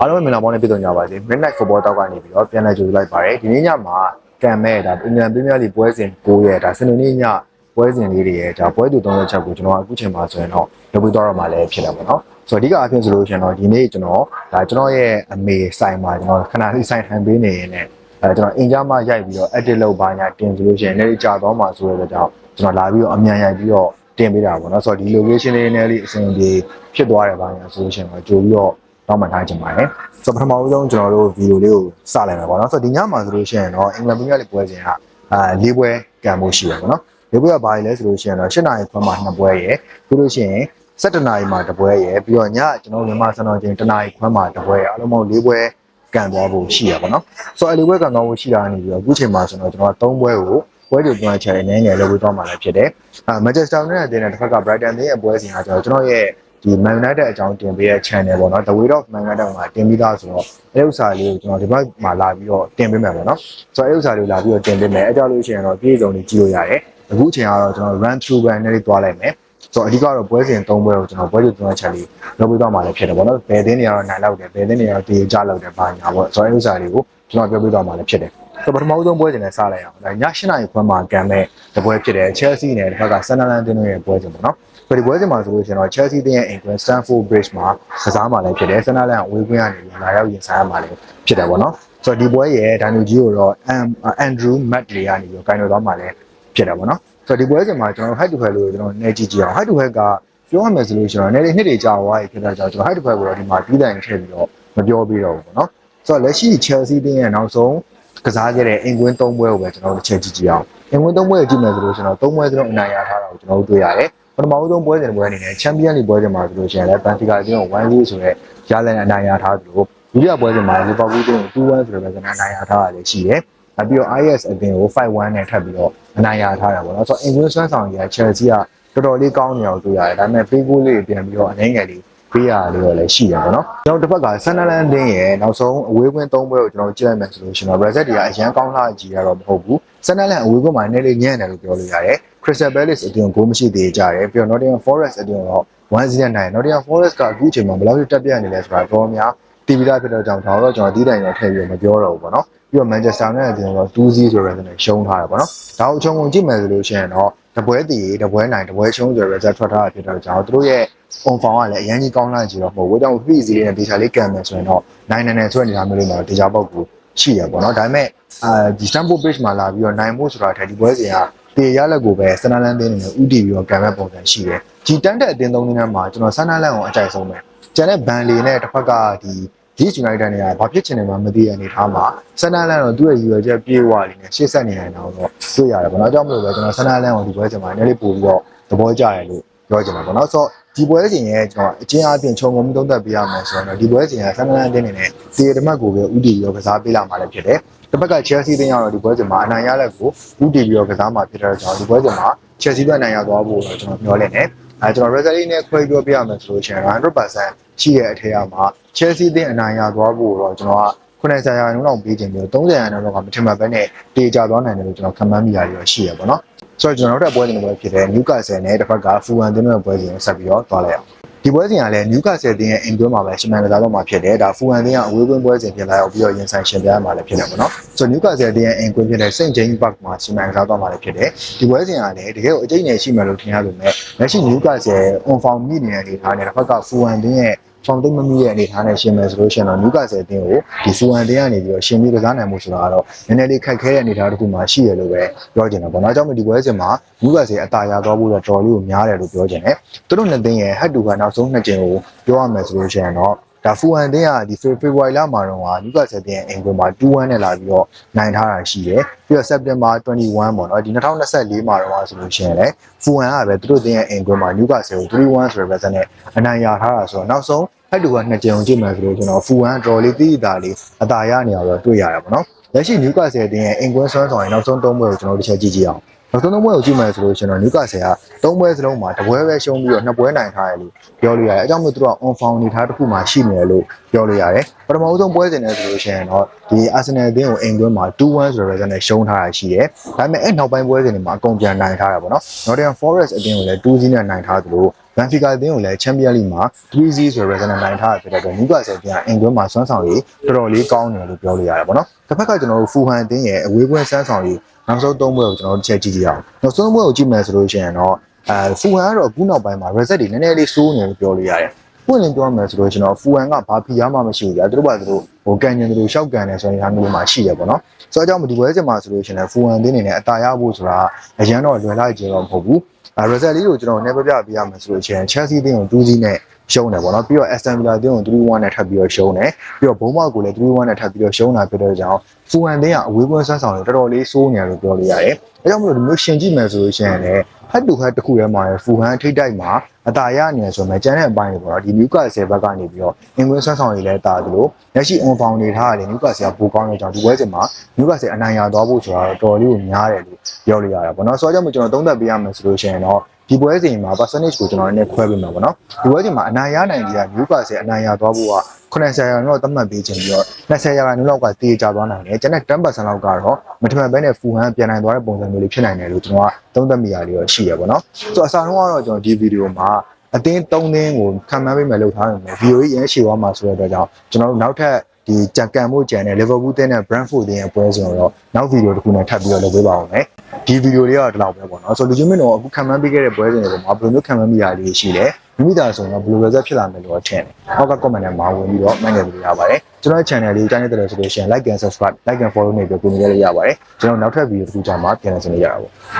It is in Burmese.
အားလုံးပဲမင်္ဂလာပေါင်းနဲ့ပြည့်စုံကြပါစေ Midnight Football တောက်ကနေပြီးတော့ပြန်လည်ကြိုဆိုလိုက်ပါတယ်ဒီနေ့ညမှာကံမဲ့ဒါအင်္ဂလန်ပရီးမီးယားလိပွဲစဉ်9ရဲ့ဒါစနေနေ့ညပွဲစဉ်လေးတွေရဲ့ဒါပွဲတူ3ရက်ချက်ကိုကျွန်တော်အခုချိန်မှာဆိုရင်တော့လုပ်ပြီးတော့ရမှာလည်းဖြစ်တယ်ပေါ့နော်ဆိုတော့အဓိကအဖြစ်ဆိုလို့ရှိရင်တော့ဒီနေ့ကျွန်တော်ဒါကျွန်တော်ရဲ့အမေဆိုင်မှာကျွန်တော်ခဏလေးဆိုင်ထိုင်ပေးနေရင်လည်းအဲကျွန်တော်အင်ဂျာမရိုက်ပြီးတော့ edit လုပ်ပါညာတင်ဆိုလို့ရှိရင်လည်းကြာတော့မှာဆိုရတဲ့ကြောင့်ကျွန်တော်လာပြီးတော့အမြန်ရိုက်ပြီးတော့တင်ပေးတာပေါ့နော်ဆိုတော့ဒီ location လေးနဲ့လေးအဆင်ပြေဖြစ်သွားတယ်ပါညာဆိုလို့ရှိရင်တော့ကြိုပြီးတော့ တော့မှထားချင်ပါတယ်ဆိုတော့ပထမဦးဆုံးကျွန်တော်တို့ဗီဒီယိုလေးကိုစလိုက်မယ်ပေါ့နော်ဆိုတော့ဒီညမှာဆိုလို့ရှိရင်တော့အင်္ဂလန်ပရီးမီးယားလိပွဲစဉ်ကအာ၄ပွဲကံဖို့ရှိတယ်ပေါ့နော်၄ပွဲကဘာလဲဆိုလို့ရှိရင်တော့၈နာရီခွဲမှာ2ပွဲရယ်ပြီးလို့ရှိရင်7နာရီမှာ1ပွဲရယ်ပြီးတော့ညကျွန်တော်မြန်မာစံတော်ချိန်1နာရီခွဲမှာ1ပွဲရယ်အားလုံးပေါင်း၄ပွဲကန်သွားဖို့ရှိရပါတော့။ဆိုတော့အဲ့ဒီပွဲကန်သွားဖို့ရှိတာနေပြီးတော့အခုချိန်မှာဆိုတော့ကျွန်တော်၃ပွဲကိုပွဲကြိုကျွမ်းချယ်အနေနဲ့လုပ်ပြီးသွားမှာလည်းဖြစ်တယ်။အာမန်ချက်စတာယူနိုက်တက်နဲ့တစ်ဖက်က Brighton ရဲ့ပွဲစဉ်ကကျွန်တော်ကျွန်တော်ရဲ့ ဒီ Man United အကြောင်းတင်ပေးတဲ့ channel ပေါ့နော် The Way of Man United မှာတင်ပြီးသားဆိုတော့အဲ့ဥစ္စာလေးကိုကျွန်တော်ဒီဘက်မှာလာပြီးတော့တင်ပေးမယ်ပေါ့နော်။ဆိုတော့အဲ့ဥစ္စာလေးကိုလာပြီးတော့တင်ပေးမယ်။အဲကြောင့်လို့ရှိရင်တော့ပြည်စုံလေးကြည့်လို့ရတယ်။အခုချိန်ကတော့ကျွန်တော် run through ပဲနည်းနည်းသွားလိုက်မယ်။ဆိုတော့အဓိကတော့ပွဲစဉ်၃ပွဲကိုကျွန်တော်ပွဲကြိုကျွမ်းချက်လေးလုပ်ပြီးသွားမှာလည်းဖြစ်တယ်ပေါ့နော်။ဘယ်တင်းနေရာတော့နိုင်လောက်တယ်ဘယ်တင်းနေရာတော့တေးကြလောက်တယ်ဘာညာပေါ့။ဆိုတော့အဲ့ဥစ္စာလေးကိုကျွန်တော်ပြောပြသွားမှာလည်းဖြစ်တယ်။ဆိုပထမဆုံးပွဲစဉ်နဲ့စလိုက်အောင်ဒါည8နာရီခွဲမှာကန်မဲ့တပွဲဖြစ်တယ် Chelsea နဲ့တစ်ခါက Sunderland တင်းတို့ရဲ့ပွဲစဉ်ပေါ့နော် ဒီပွဲစဉ်မှာဆိုလို့ရှိရင်တော့ Chelsea တင်းရဲ့ England Stamford Bridge မှာကစားမှာလည်းဖြစ်တယ် Sunderland အဝေးကွင်းကနေပြီးလာရောက်ရင်ဆိုင်ရမှာလည်းဖြစ်တယ်ပေါ့နော်ဆိုတော့ဒီပွဲရဲ့ဒိုင်နိုဂျီကိုတော့ Andrew Matley ကနေပြီးကိုင်တော်သွားမှာလည်းဖြစ်တယ်ပေါ့နော်ဆိုတော့ဒီပွဲစဉ်မှာကျွန်တော် head to head လို့ကျွန်တော်နေကြည့်ကြည့်အောင် head to head ကပြောရမယ်ဆိုလို့ရှိရင်တော့နေလေးနှစ်တွေကြာသွားပြီဖြစ်တဲ့ကြောင့်ကျွန်တော် head to head ကိုတော့ဒီမှာပြီးတိုင်ထည့်ပြီးတော့မပြောပြီးတော့ဘူးပေါ့နော်ဆိုတော့လက်ရှိ Chelsea တင်းရဲ့နောက်ဆုံးကစားခဲ့တဲ့အင်ကွင်း၃ပွဲကိုပဲကျွန်တော်တို့တစ်ချက်ကြည့်ကြည့်အောင်အင်ကွင်း၃ပွဲကိုကြည့်မယ်ဆိုလို့ရှိရင်တော့၃ပွဲစလုံးအနိုင်ရထားတာကိုကျွန်တော်တို့တွေ့ရတယ် ပထမဆုံးပွဲစဉ်ပွဲအနေနဲ့ချန်ပီယံလိပွဲစဉ်မှာဆိုလို့ရှိရင်လည်းဘန်ဖီကာအသင်းကို1-0ဆိုတဲ့ရလန်အနိုင်ရထားသလိုဒုတိယပွဲစဉ်မှာလီဗာပူးအသင်းကို2-1ဆိုတဲ့ပဲအနိုင်ရထားတာလည်းရှိတယ်။နောက်ပြီးတော့ IS အသင်းကို5-1နဲ့ထပ်ပြီးတော့အနိုင်ရထားတာပေါ့နော်။ဆိုတော့အင်ကွင်းဆွမ်းဆောင်ကြီးက Chelsea ကတော်တော်လေးကောင်းနေအောင်တွေ့ရတယ်။ဒါပေမဲ့ပေးကိုလေးပြန်ပြီးတော့အနိုင်ငယ်လေး ပေးရလေးတော့လည်းရှိတယ်ပေါ့နော်။ကျွန်တော်တစ်ဖက်ကဆန်နလန်တင်းရဲ့နောက်ဆုံးအဝေးကွင်း၃ပွဲကိုကျွန်တော်ကြည့်လိုက်မယ်ဆိုလို့ရှိရင်တော့ Reset တွေကအရန်ကောင်းလာကြည့်ရတော့မဟုတ်ဘူး။ဆန်နလန်အဝေးကွင်းမှာနည်းနည်းလေးညံ့တယ်လို့ပြောလို့ရတယ်။ Crystal Palace အတင်းကိုမရှိသေးကြတယ်ပြီးတော့ Nottingham Forest အတင်းတော့1-0နိုင် Nottingham Forest ကအခုချိန်မှာဘယ်လောက်တက်ပြတ်နေလဲဆိုတာတော့များတီဗီသားဖြစ်တော့ကြောင့်ဒါတော့ကျွန်တော်ဒီတိုင်တော့ထည့်ပြီးမပြောတော့ဘူးပေါ့နော်ပြီးတော့ Manchester United အတင်းတော့2-0ဆိုတဲ့နဲ့ရှုံးထားတယ်ပေါ့နော်ဒါကိုအချုံငုံကြည့်မယ်ဆိုလို့ရှိရင်တော့တပွဲတည်တပွဲနိုင်တပွဲရှုံးဆိုတဲ့ result ထွက်ထားတာဖြစ်တော့ကျွန်တော်တို့ရဲ့ on form ကလည်းအရင်ကြီးကောင်းလာကြည့်တော့မဟုတ်ဘူး။ဒါကြောင့် free စီးလေးနဲ့ data လေးကန်မယ်ဆိုရင်တော့နိုင်နိုင်နဲ့ဆွဲနေတာမျိုးလေးမှာ data ပေါက်ကိုရှိရပေါ့နော်။ဒါပေမဲ့အာဒီ Stamford Bridge မှာလာပြီးတော့နိုင်ဖို့ဆိုတာထက်ဒီပွဲစဉ်ကတေရလက်ကိုပဲဆန်နာလန်တင်းနေနဲ့ဥတီပြီးတော့ကန်မဲ့ပုံစံရှိတယ်။ဒီတန်းတဲ့အတင်းသုံးနေမှာကျွန်တော်ဆန်နာလန်ကိုအကြိုက်ဆုံးပဲ။ကျန်တဲ့ဘန်လီနဲ့တစ်ဖက်ကဒီ Leeds United နေရာဘာဖြစ်ချင်တယ်မှမသိတဲ့အနေထားမှာဆန်နာလန်တော့သူ့ရဲ့ရည်ရွယ်ချက်ပြေဝလေးနဲ့ရှေ့ဆက်နေနိုင်တော့တွေ့ရတယ်ပေါ့နော်။အကြောင်းမလို့ပဲကျွန်တော်ဆန်နာလန်ကိုဒီပွဲစဉ်မှာနည်းလေးပို့ပြီးတော့သဘောကျတယ်လို့ ပြောချင်တာပေါ့နော်။ဆိုတော့ဒီပွဲစဉ်ရဲ့ကျွန်တော်အချင်းအပြင်ခြုံငုံမှုသုံးသပ်ပေးရမယ်ဆိုတော့ဒီပွဲစဉ်ကဆန်နလန်တင်းနေနဲ့ဒီတမတ်ကိုပဲဥတီရောကစားပေးလာမှာလည်းဖြစ်တယ်။တစ်ဖက်က Chelsea တင်းရောက်တော့ဒီပွဲစဉ်မှာအနိုင်ရလက်ကိုဥတီပြီးတော့ကစားမှာဖြစ်တဲ့ကြောင့်ဒီပွဲစဉ်မှာ Chelsea ပဲအနိုင်ရသွားဖို့တော့ကျွန်တော်မျှော်လင့်တယ်။အဲကျွန်တော် Real နဲ့ခွဲပြောပြရမယ်ဆိုလို့ရှိရင်100%ရှိတဲ့အထက်အမှာ Chelsea တင်းအနိုင်ရသွားဖို့တော့ကျွန်တော်က90ရာခိုင်နှုန်းလောက်ပေးခြင်းပြီး30ရာခိုင်နှုန်းလောက်ကမထင်မှတ်ဘဲနဲ့တေချာသွားနိုင်တယ်လို့ကျွန်တော်ခံမှန်းမိရတယ်ရှိရပါတော့။ ဆိုတော့ကျွန်တော်တို့ပွဲစဉ်တွေဖြစ်တဲ့ Newcastle နဲ့တစ်ဖက်က Fulham တင်းရဲ့ပွဲစဉ်ကိုဆက်ပြီးတော့သွားလိုက်အောင်ဒီပွဲစဉ်ကလည်း Newcastle တင်းရဲ့အိမ်တွင်းမှာပဲရှမန်ကစားတော့မှာဖြစ်တယ်ဒါ Fulham တင်းကအဝေးကွင်းပွဲစဉ်ဖြစ်လာအောင်ပြီးတော့ရင်ဆိုင်ရှင်ပြရမှာလည်းဖြစ်တယ်ပေါ့နော်ဆိုတော့ Newcastle တင်းရဲ့အိမ်ကွင်းဖြစ်တဲ့ St James Park မှာရှမန်ကစားတော့မှာလည်းဖြစ်တယ်ဒီပွဲစဉ်ကလည်းတကယ်ကိုအကျိတ်နယ်ရှိမှလို့ထင်ရလို့မဲ့လက်ရှိ Newcastle on form မြင့်နေတဲ့အနေထားနဲ့တစ်ဖက်က Fulham တင်းရဲ့ ဖောင်တိတ်မမီရဲ့အနေထားနဲ့ရှင်မယ်ဆိုလို့ရှိရင်တော့ Newcastle အသင်းကိုဒီ Fulham အသင်းကနေပြီးတော့ရှင်ပြီးကစားနိုင်မှုဆိုတာကတော့နည်းနည်းလေးခက်ခဲတဲ့အနေထားတစ်ခုမှရှိရလို့ပဲပြောချင်တယ်ပေါ့နော်။အကြောင်းမို့ဒီပွဲစဉ်မှာ Newcastle အသာရသွားဖို့တော့တော်လေးကိုများတယ်လို့ပြောချင်တယ်။သူတို့နှစ်သင်းရဲ့ head to head နောက်ဆုံးနှစ်ကြိမ်ကိုပြောရမယ်ဆိုလို့ရှိရင်တော့ ဒါ Fulham အသင်းကဒီ February လမှာတော့ Newcastle အသင်းရဲ့အင်ကွင်းမှာ2-1နဲ့လာပြီးတော့နိုင်ထားတာရှိတယ်။ပြီးတော့ September 21ပေါ့နော်ဒီ2024မှာတော့ဆိုလို့ရှိရင်လည်း Fulham ကပဲသူတို့အသင်းရဲ့အင်ကွင်းမှာ Newcastle ကို3-1ဆိုတဲ့ result နဲ့အနိုင်ရထားတာဆိုတော့နောက်ဆုံးအဲ့တူကနှစ်ကြိမ်အောင်ကြည့်မယ်ဆိုလို့ကျွန်တော်ဖူဝမ်တော်လေးတိတိသားလေးအသာရနေအောင်တော့တွေ့ရတာပေါ့နော်လက်ရှိနျူကာဆယ်အတင်းရဲ့အင်ကွင်းဆွမ်းဆောင်ရင်နောက်ဆုံးသုံးပွဲကိုကျွန်တော်တို့တစ်ချက်ကြည့်ကြည့်အောင် နောက်ဆုံးသုံးပွဲကိုကြည့်မယ်ဆိုလို့ကျွန်တော်နျူကာဆယ်ကသုံးပွဲစလုံးမှာတစ်ပွဲပဲရှုံးပြီးတော့နှစ်ပွဲနိုင်ထားတယ်လို့ပြောလို့ရတယ်အဲကြောင့်မို့သူတို့က on form အနေထားတစ်ခုမှရှိနေတယ်လို့ပြောလို့ရတယ်ပထမဦးဆုံးပွဲစဉ်နဲ့ဆိုလို့ရှိရင်တော့ဒီအာဆင်နယ်အသင်းကိုအင်ကွင်းမှာ2-1ဆိုတဲ့ result နဲ့ရှုံးထားတာရှိတယ်ဒါပေမဲ့အဲ့နောက်ပိုင်းပွဲစဉ်တွေမှာအကုန်ပြန်နိုင်ထားတာပေါ့နော် Nottingham Forest အသင်းကိုလည်း2-0နဲ့နိုင်ထားသလို ဘန်ဖီကာအသင်းကိုလည်းချန်ပီယံလိမှာ3-0ဆိုတဲ့ result နိုင်ထားတာဖြစ်တဲ့အတွက်နယူကာဆယ်ပြန်အင်ကွင်းမှာစွမ်းဆောင်ရည်တော်တော်လေးကောင်းတယ်လို့ပြောလို့ရတယ်ပေါ့နော်တစ်ဖက်ကကျွန်တော်တို့ဖူဟန်အသင်းရဲ့အဝေးကွင်းစွမ်းဆောင်ရည်နောက်ဆုံး၃ပွဲကိုကျွန်တော်တို့တစ်ချက်ကြည့်ကြည့်အောင်နောက်ဆုံးပွဲကိုကြည့်မယ်ဆိုလို့ရှိရင်တော့အဲဖူဟန်ကတော့အခုနောက်ပိုင်းမှာ result တွေနည်းနည်းလေးစိုးနေလို့ပြောလို့ရတယ် ပွင့်လင်းပြောမယ်ဆိုလို့ကျွန်တော်ဖူဟန်ကဘာဖီရမှမရှိဘူးကြာသူတို့ဘာသူတို့ဟိုကန်ညင်သူတို့ရှောက်ကန်တယ်ဆိုရင်အားမျိုးမှာရှိတယ်ပေါ့နော်ဆိုတော့ကြောင့်ဒီပွဲစဉ်မှာဆိုလို့ရှိရင်ဖူဟန်အသင်းနေနဲ့အတာရဖို့ဆိုတာအရန်တော့လွယ်လိုက်ကြတော့မဟုတ်ဘူးအဲ result လေးကိုကျွန်တော် never ပြပြရမယ်ဆိုလို့ရှိရင် Chelsea အသင်းကို2-0နဲ့ရှုံးတယ်ပေါ့နော်ပြီးတော့ Aston Villa အသင်းကို3-1နဲ့ထပ်ပြီးတော့ရှုံးတယ်ပြီးတော့ဘုံမောက်ကိုလည်း3-1နဲ့ထပ်ပြီးတော့ရှုံးတာဖြစ်တဲ့ကြောင့်ဖူဟန်အသင်းကအဝေးကွင်းဆွမ်းဆောင်တွေတော်တော်လေးစိုးနေတယ်လို့ပြောလို့ရတယ်အဲကြောင့်မလို့ဒီမျိုးရှင်ကြည့်မယ်ဆိုလို့ရှိရင်လည်း head to head တစ်ခုထဲမှာဖူဟန်ထိတ်တိုက်မှာ အတာရအနေနဲ့ဆိုမှကျန်တဲ့အပိုင်းတွေပေါ့နော်ဒီ Newcastle ဘက်ကနေပြီးတော့အင်္ဂလိပ်ဆွမ်းဆောင်တွေလည်းတာသလိုလက်ရှိ on found နေထားတယ် Newcastle ကပိုကောင်းတဲ့ကြောင့်ဒီပွဲစဉ်မှာ Newcastle အနိုင်ရသွားဖို့ဆိုတာတော့တော်တော်လေးကိုများတယ်လို့ပြောလို့ရတာပေါ့နော်ဆိုတော့ကြောင့်ကျွန်တော်သုံးသပ်ပေးရမယ်ဆိုလို့ရှိရင်တော့ဒီပွဲစဉ်မှာ percentage ကိုကျွန်တော်လည်းခွဲပေးမှာပေါ့နော်ဒီပွဲစဉ်မှာအနိုင်ရနိုင်ကြ Newcastle အနိုင်ရသွားဖို့က 90ရာခိုင်နှုန်းတော့သတ်မှတ်ပေးခြင်းပြီးတော့20ရာခိုင်နှုန်းလောက်ကတေးကြသွားနိုင်တယ်ကျန်တဲ့10%လောက်ကတော့မထမန်ဘဲနဲ့ဖူဟန်ပြန်နိုင်သွားတဲ့ပုံစံမျိုးလေးဖြစ်နိုင်တယ်လို့ကျွန်တော်ကသုံးသပ်မိရလေးတော့ရှိရပါတော့ဆိုတော့အစားဆုံးကတော့ကျွန်တော်ဒီဗီဒီယိုမှာအတင်း၃သင်းကိုခံမှန်းပေးမယ်လို့ထားတယ်ဗီဒီယိုကြီးရမ်းရှည်သွားမှာဆိုတဲ့အတွက်ကြောင့်ကျွန်တော်တို့နောက်ထပ်ဒီကြံကန်မှုကြံတဲ့ Liverpool တင်းနဲ့ Brentford တင်းရဲ့ပွဲစဉ်ကိုတော့နောက်ဗီဒီယိုတစ်ခုနဲ့ထပ်ပြီးတော့လုပ်ပေးပါအောင်မယ် ဒီဗီဒီယိုလေးကတော့ဒီလောက်ပဲပေါ့နော်ဆိုတော့လူချင်းမင်းတို့အခုခံမှန်းပေးခဲ့တဲ့ပွဲစဉ်တွေပေါ်မှာဘယ်လိုမျိုးခံမှန်းမိရလေးရှိလဲမိမိသားဆိုရင်တော့ဘယ်လို result ဖြစ်လာမယ်လို့ထင်တယ်။အောက်က comment ထဲမှာဝင်ပြီးတော့မှတ်နေလို့ရပါတယ်။ကျွန်တော်ရဲ့ channel လေးကြားနေတယ်ဆိုလို့ရှိရင် like and subscribe like and follow နေပြီးကိုနေရရရပါတယ်။ကျွန်တော်နောက်ထပ် video တစ်ခုကြာမှပြန်လည်ဆင်နေကြတာပေါ့။